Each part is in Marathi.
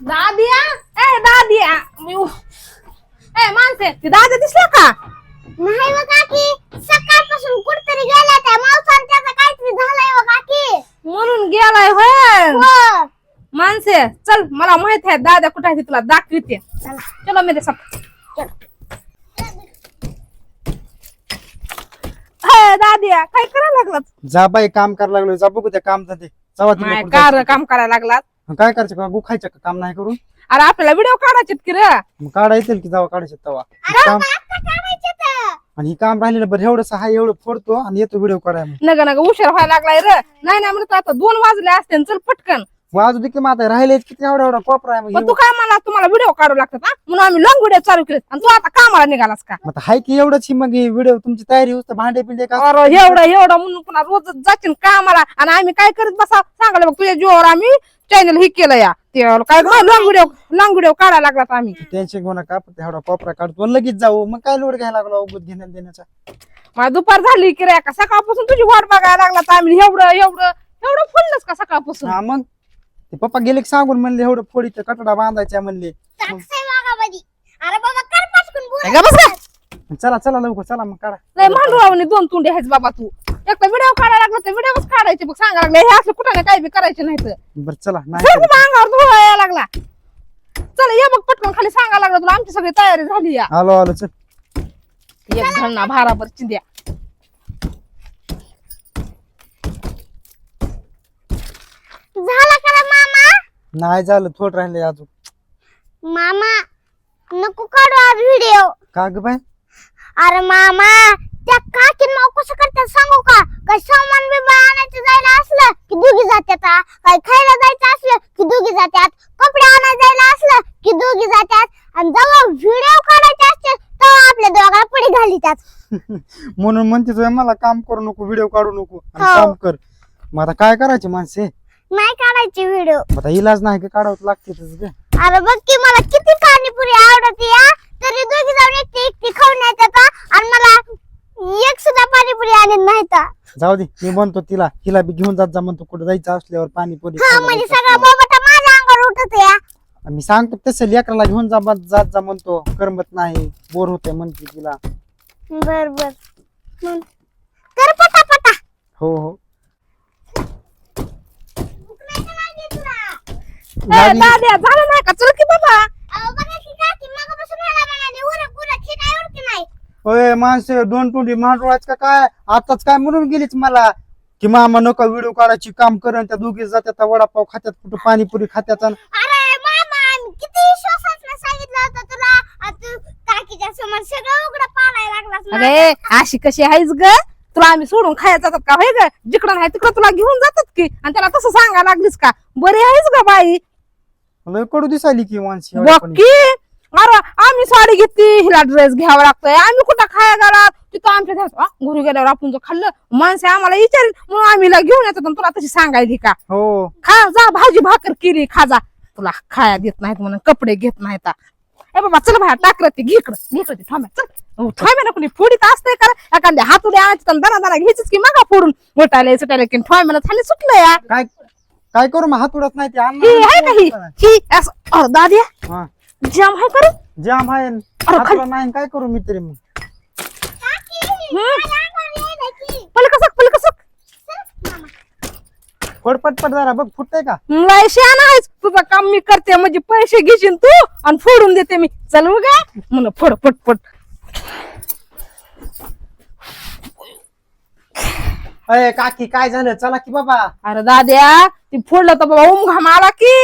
दादिया ए दादिया मी उ- ए माणसे ती दादा दिसला का नाही व काकी सकाळपासून कुठतरी गेल्या त्या मावसाला त्याचा काहीतरी झालंय व काकी म्हणून गेलाय होय हो माणसे चल मला माहीत आहे दादा कुठे आहे ते तुला दाखविते चला चलो मी सब दादिया काय करायला लागलात जा बाई काम करायला लागलो जा बघू त्या काम जाते जावा तिला माय कुठं कार जायचं. काम करायला लागलात काय करायचं का? गु खायचं का? काम नाही करून? अरे आपल्याला व्हिडिओ काढायचे की रे. मग काढा येतील की जावा काढायचं तवा. काम काढायचं आणि हे काम राहिलेलं बरं एवढं सहा एवढं फोडतो आणि येतो व्हिडिओ काढायला मग. नग नग उशीर व्हायला लागलाय रे. नाही नाही म्हणत आता दोन वाजले असते चल पटकन. वाजू दे की मग आता राहिले किती एवढा एवढा कोपरा आहे मग तू काय मला तुम्हाला व्हिडिओ काढू लागतात हा? म्हणून आम्ही लॉंग व्हिडिओ चालू केले आणि तू आता कामाला निघालास का? मग आता हाय की एवढंच ही मग व्हिडिओ तुमची तयारी होत भांडे पिंडे का अरे एवढं एवढं म्हणून पुन्हा रोज जाशील कामाला. आणि आम्ही काय करत बसा? सांगायला बघ तुझ्या जीवावर आम्ही चॅनल हे केलं या. ते काय लॉंग व्हिडिओ लॉंग व्हिडिओ काढायला लागलात आम्ही. टेन्शन घेऊ नका पण एवढा कोपरा काढतो आणि लगेच जाऊ. मग काय लोड घ्यायला लागलो अवगत घेण्यात देण्याचा? मला दुपार झाली की रे का सकाळपासून तुझी वाट बघायला लागलात आम्ही. एवढं एवढं एवढं फुललंच का सकाळपासून? हा मग ते पप्पा गेले की सांगून म्हणले एवढं फोडीचं कटडा बांधायचा म्हणले. टाकसाय अरे बाबा कर पटकन बोल. काय गं बस. का? चला चला लवकर चला मग काढा. लय मांडूरावने दोन तुंडे आहेस बाबा तू. एक तर व्हिडिओ काढायला लागला तर व्हिडिओच काढायचे बघ सांगा लागले हे असलं कुठं काही बी करायचे नाही तर बरं चला नाही चल लागला. चल ये बघ पटकन खाली सांगायला लागला तुला आमची सगळी तयारी झाली या. आलो आलो चल. एक धरणा भाराभर चिंद्या झाला का रे मामा नाही झालं थोडं राहिले अजून. मामा नको काढू आज व्हिडिओ का ग बाय अरे मामा त्या काकीन माव कसं करतात सांगू का? काय सामान बिमान आणायचं जायला असलं की दोघी जात्यात. काय खायला जायचं असलं की दोघी जात्यात. कपडे आणायला जायला असलं की दोघी जात्यात. आणि जेव्हा व्हिडिओ काढायचे असते तेव्हा आपल्या दोघांना पुढे घालितात. म्हणून म्हणते तुझ्या मला काम करू नको व्हिडिओ काढू नको. आणि हो. काम कर. मग आता काय करायचे माणसे? नाही काढायचे व्हिडिओ आता इलाज नाही का काढावं लागते ग. अरे बघ की मला किती पाणीपुरी आवडते या तरी दोघी जाऊन एकटी एकटी खाऊन येतात हा. आणि मला एक सुद्धा पाणीपुरी आणत नाही तर. जाऊ दे मी म्हणतो तिला तिला बी घेऊन जात जा म्हणतो कुठे जायचं असल्यावर पाणीपुरी हा खायला म्हणजे जायचं सगळा. बाबा माझ्या अंगावर उठत या. मी सांगतो तसं लेकराला घेऊन जा मग जात जा म्हणतो. करमत नाही बोर होते म्हणते तिला. बर बर. कर पटा पटा हो हो ए, लागली. दाद्या झालं नाही का? चल की बाबा. अहो, बघा की काकी, मगापासून ह्याला म्हणाली, उरक, उरक, हे काय उरकी नाही. होय माणसे दोन टोंडी मांडवाच का काय? आताच काय म्हणून गेलीच मला? की मामा नका व्हिडिओ काढायची काम करण त्या दोघी जात्यात वडापाव खात्यात कुठं पाणीपुरी खात्यात अरे मामा, आम्ही किती विश्वासानं सांगितलं होतं तुला, आणि तू काकीच्या समोर सगळं उघडं पाडायला लागलास ना. अरे अशी कशी आहेस ग? तुला आम्ही सोडून खायला जातात का? होय ग? जिकडं नाही तिकडं तुला घेऊन जातात की? आणि त्याला तसं सांगायला लागलीस का? बरी आहेस ग बाई? लय कडू दिसायली की एवढ्यापणी. बक्की अरे आम्ही साडी घेतली हिला ड्रेस घ्यावा लागतोय. आम्ही कुठं खायला गेला तिथं आमच्या घरात, घरी गेल्यावर आपण जर खाल्लं माणसे आम्हाला विचारेल म्हणून आम्ही हिला घेऊन आणि तुला तशी सांगायली का? हो. खा जा भाजी भाकर केली खा जा. तुला खाया देत नाहीत म्हणून कपडे घेत नाहीत. ए बाबा चल बाहेर टाकर ते घे इकडं घे इकडं ते थांबा चल. थांबे ना कुणी फोडीत असतंय का? एखाद्या हातुडे आणायचं दना दना घ्यायचीच की मागा फोडून. मोठाले सुटायला की ठोय खाली सुटलं या काय काय करू? मग हात उडत नाही ते. अन्न ही आहे का ही? ही असं अरे दादिया हा. जाम आहे का रे? जाम आहे. अरे हात उडत नाही काय करू मी तरी मग? काकी? मला अंगावर यायला की. पलक सक पलक सक चल, मामा. पट पट पट जरा बघ फुटतंय का? लय शहाणा आहेस. तुझं काम मी करते म्हणजे पैसे घेशील तू आणि फोडून देते मी. चल उगा. म्हण फोड पट अय काकी काय झालं? चला की बाबा. अरे दाद्या ती फोडलं तर बाबा ओम घाम आला की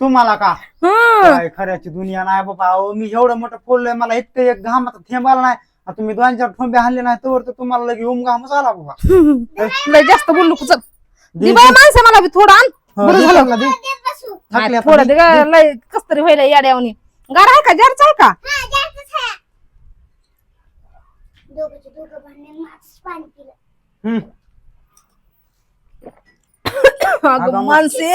तुम्हाला का? हं. काय खऱ्याची दुनिया नाही बाबा. अहो मी एवढं मोठं फोडलंय मला इतकं एक घामाचा थेंब आला नाही. आता तुम्ही दोन चार ठोंबे आणले नाही तर तर तुम्हाला लगे उम घामच आला बाबा. लय जास्त बोलू नको चल दे- दे. बाय माणसं मला बी थोडं आण. हो, बरं दे झालं. दे. नाही, आता थोडं दे. दे गं, लय कस तरी व्हायला याड्यावनी. गार आहे का? जार चाल का? हा, जास्तच आहे. दोघंचे दोघं भांडणे, माझंच पाणी पिलं. अगं माणसे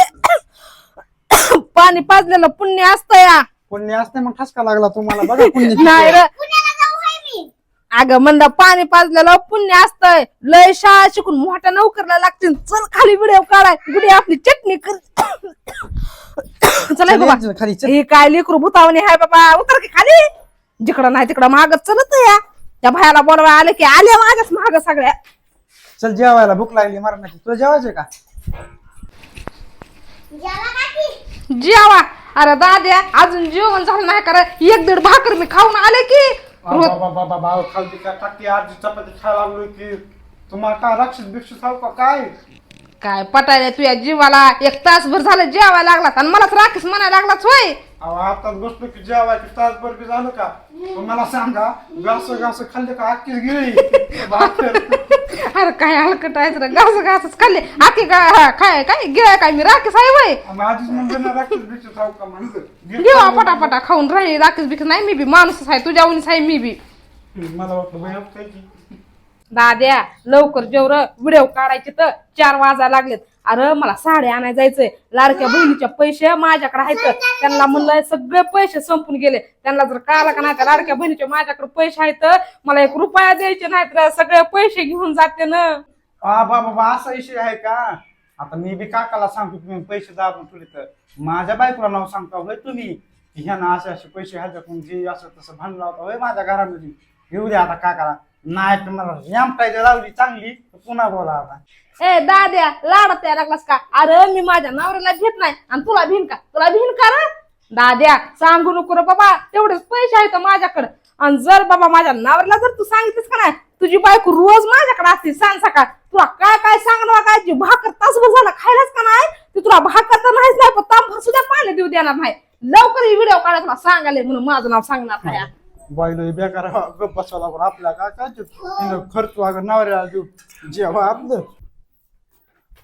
पाणी पाजलेलं पुण्य असतं या. पुण्य असते मग ठसका लागला तुम्हाला. बघा पुण्य. नाही रे. पुण्याला जाऊ आहे मी. अगं म्हणलं पाणी पाजलेलं पुण्य असतंय. लय शाळा शिकून मोठ्या नोकरला लागतील. चल खाली व्हिडिओ काढाय. गुडी आपली चटणी कर. चला चल बाबा. ये, खाली चल. हे काय लेकरू भूतावणी हाय बाबा? उतर की खाली. जिकडं नाही तिकडं मागत चलत या. त्या भायाला बोलवा आले की आले माझ्याच माग सगळ्या. चल जेवायला भूक लागली मरणाची. तुला जेवायचं का? काकी जेवा. अरे दाद्या अजून जेवण झालं नाही करा एक दीड भाकर मी खाऊन आले की? रोज- बाबा बाबा बाबा खालती काय टाकी आजी चपाती खायला लागलो की. तुम्हाला काय राक्षस बिक्षस हाव का? काय? काय पटायला तुझ्या जीवाला? एक तासभर झालं जेवायला लागला आणि मलाच राखीस म्हणायला लागलाच होय? अहो आताच बसलो की तासभर बी झालं का? पण मला सांगा घास घास खाल्ले का अख्खीच गिळी भाकर अरे काय हलकट आहे तर घास घासच खाल्ले आखी काय काय काय गिळाय काय मी राखीस आहे वय? आम्ही आधीच ना बिक्षस हाव का म्हणलं? पटापटा खाऊन राही राखीस बिकीस नाही मी बी माणूसच आहे तुझ्या उनीच आहे मी बी. मला वाटलं काय की दाद्या लवकर जेवर व्हिडिओ काढायचे तर चार वाजा लागलेत. अरे मला साड्या आणायला जायचंय. लाडक्या बहिणीच्या पैसे माझ्याकडे आहेत. त्यांना म्हणलं सगळे पैसे संपून गेले. त्यांना जर कळालं का नाही त्या लाडक्या बहिणीचे माझ्याकडे पैसे आहेत. मला एक रुपया द्यायचे नाहीत तर सगळे पैसे घेऊन जाते ना. बाबा बाबा असा विषय आहे का? आता मी बी काकाला सांगतो तुम्ही पैसे दाबून ठेवले तर माझ्या बायकोला नाव सांगता होय तुम्ही? की असे असे पैसे ह्याच्याकडून जे असं तसं भांडलं होतं होय माझ्या घरामध्ये? येऊ द्या आता काकाला. नाही तुम्हाला यामटायला लावली चांगली तर पुन्हा बोला आता. ए दाद्या लाडत यायला लागलास का? अरे मी माझ्या नवऱ्याला घेत नाही. आणि तुला भिन का? तुला भिन का रे? दाद्या सांगू नको रे बाबा. तेवढेच पैसे आहेत माझ्याकडे. आणि जर बाबा माझ्या नवऱ्याला जर तू सांगितलीस का नाही तुझी बायको रोज माझ्याकडे असते सांग सकाळ. तुला काय काय सांगणार काय? जी भाकर तासभर झाला खायलाच का नाही? ती तुला भाकर तर नाहीच नाही पण तांबर सुद्धा पाणी देऊ देणार नाही. लवकर व्हिडिओ काढा तुला सांगायला म्हणून माझं नाव सांगणार नाही. बाईलो बेकार गप बसावं लागून आपल्या काय काय ते तिनं खर्च अगं नवऱ्याला देऊ. जेव्हा आपलं.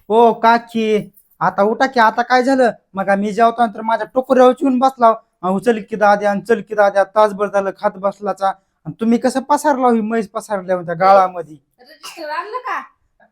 हो काकी आता उठा की आता काय झालं? मग मी जेवतो तर माझ्या टोकऱ्यावर येऊन बसला. अहो चल की दाद्या आणि चल की दाद्या तासभर झालं खात बसलाचा. आणि तुम्ही कसं पसारला ही म्हैस पसारल्या त्या गाळामध्ये? रजिस्टर आणलं का?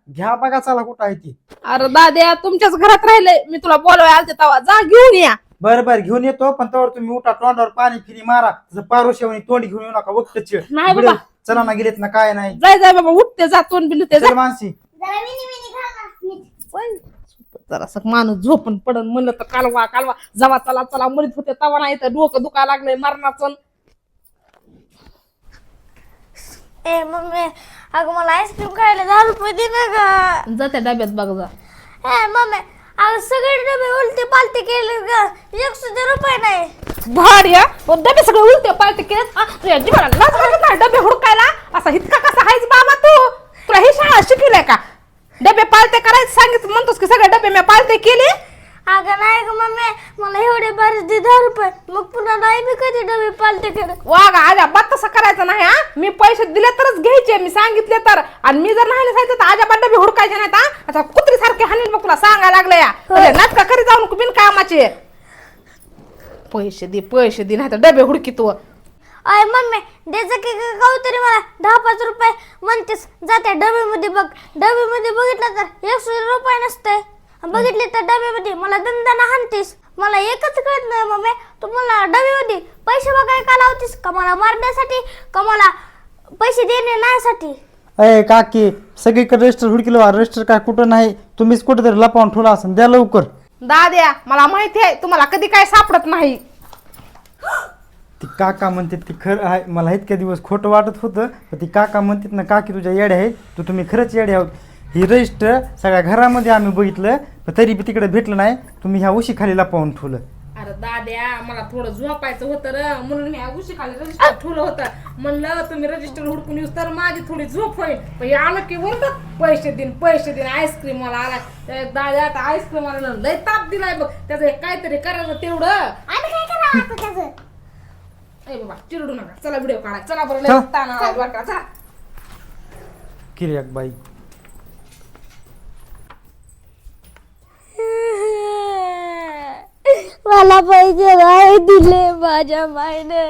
घ्या बघा चला कुठं आहे ती. अरे दाद्या तुमच्याच घरात राहिले मी तुला बोलवाय आलते तवा जा घेऊन या. बरं बरं घेऊन येतो पण तवर तुम्ही उठा तोंडावर पाणी फिरी मारा. तसं पारोशेवणी तोंड घेऊन येऊ नका वक्तच नाही बाबा. चला ना गेलेत ना काय नाही. जाय जाय बाबा उठते जा तोंड बिल ते चल मानसी. जरा मिनी मिनी खा ना मीठ. जरास माणूस झोपून पडन म्हणलं तर कालवा कालवा. जवा चला चला म्हणत होते तवा नाही तर डोकं दुखा लागलंय मरणाचं. ए मम्मी अगं मला आईस्क्रीम खायला दहा रुपये दे ना ग. जा त्या डब्यात बघ जा. ए मम्मी अगं सगळे डबे उलटे पालते केले ग. एक सुद्धा रुपये नाही. भाड्या डबे सगळे उलटे पालते केले आ, तुझ्या जीवाला लाज वाटत नाही डबे हुडकायला? असा इतका कसा आहेस बाबा तू? तुला ही शाळा शिकवलंय का? डबे पालते करायचं सांगितलं म्हणतोस की सगळे डबे मी पालते केले? अगं नाही ग मम्मी मला एवढे बरेच दे दहा रुपये. मग पुन्हा नाही मी कधी डबे पालते करत वागा आजा बात तसं करायचं नाही हा मी पैसे दिले तरच घ्यायचे मी सांगितले तर. आणि मी जर नाही सांगितलं तर आजा डबे हुडकायचे नाहीत हा? आता कुत्री सारखे हानील मग तुला सांगायला लागलं या. नाटका करी जाऊन बिन कामाचे पैसे दे पैसे दे नाही तर डबे हुडकी तू. अय मम्मी द्यायचं की गाव तरी मला. दहा पाच रुपये म्हणतेस. जाते डब्यामध्ये बघ. डब्यामध्ये बघितलं तर एक सुद्धा रुपये नसतंय. बघितले तर डब्यामध्ये मला दंदाना हाणतेस. मला एकच कळत नाही मम्मी. तू मला डब्यामध्ये पैसे बघाय का लावतीस? का मला मारण्यासाठी? का मला पैसे देणे नाहीसाठी अय काकी सगळीकडे रजिस्टर हुडकिलो रजिस्टर काय कुठं नाही तुम्हीच कुठं तरी लपावून ठेवला असेल द्या लवकर. दाद्या मला माहिती आहे तुम्हाला कधी काय सापडत नाही. ती काका म्हणते ती खरं आहे मला इतक्या दिवस खोटं वाटत होतं पण ती काका म्हणतात ना काकी तुझ्या येड्या आहेत तू तुम्ही खरंच येडे आहोत. ही रजिस्टर सगळ्या घरामध्ये आम्ही बघितलं पण तरी बी तिकडे भेटलं नाही तुम्ही ह्या उशी खाली लपवून ठेवलं. दाद्या मला थोडं झोपायचं होतं र. म्हणून मी उशी खाली रजिस्टर ठेवलं होतं. म्हणलं तुम्ही रजिस्टर हुडकून येऊस तर माझी थोडी झोप होईल. पण हे आलं की बोलतात पैसे दिन पैसे दिन आईस्क्रीम मला आला त्या दाद्या आता आईस्क्रीम आला लय ताप दिलाय बघ. त्याचं एक काहीतरी करायचं तेवढं. आणि काय करावं आता त्याचं? ए बाबा चिरडू नका. चला व्हिडिओ काढा. चला बरं चला. लय ताण आलाय बरं का, चला. किर्याक बाई. मला पैसे नाही दिले माझ्या मायने.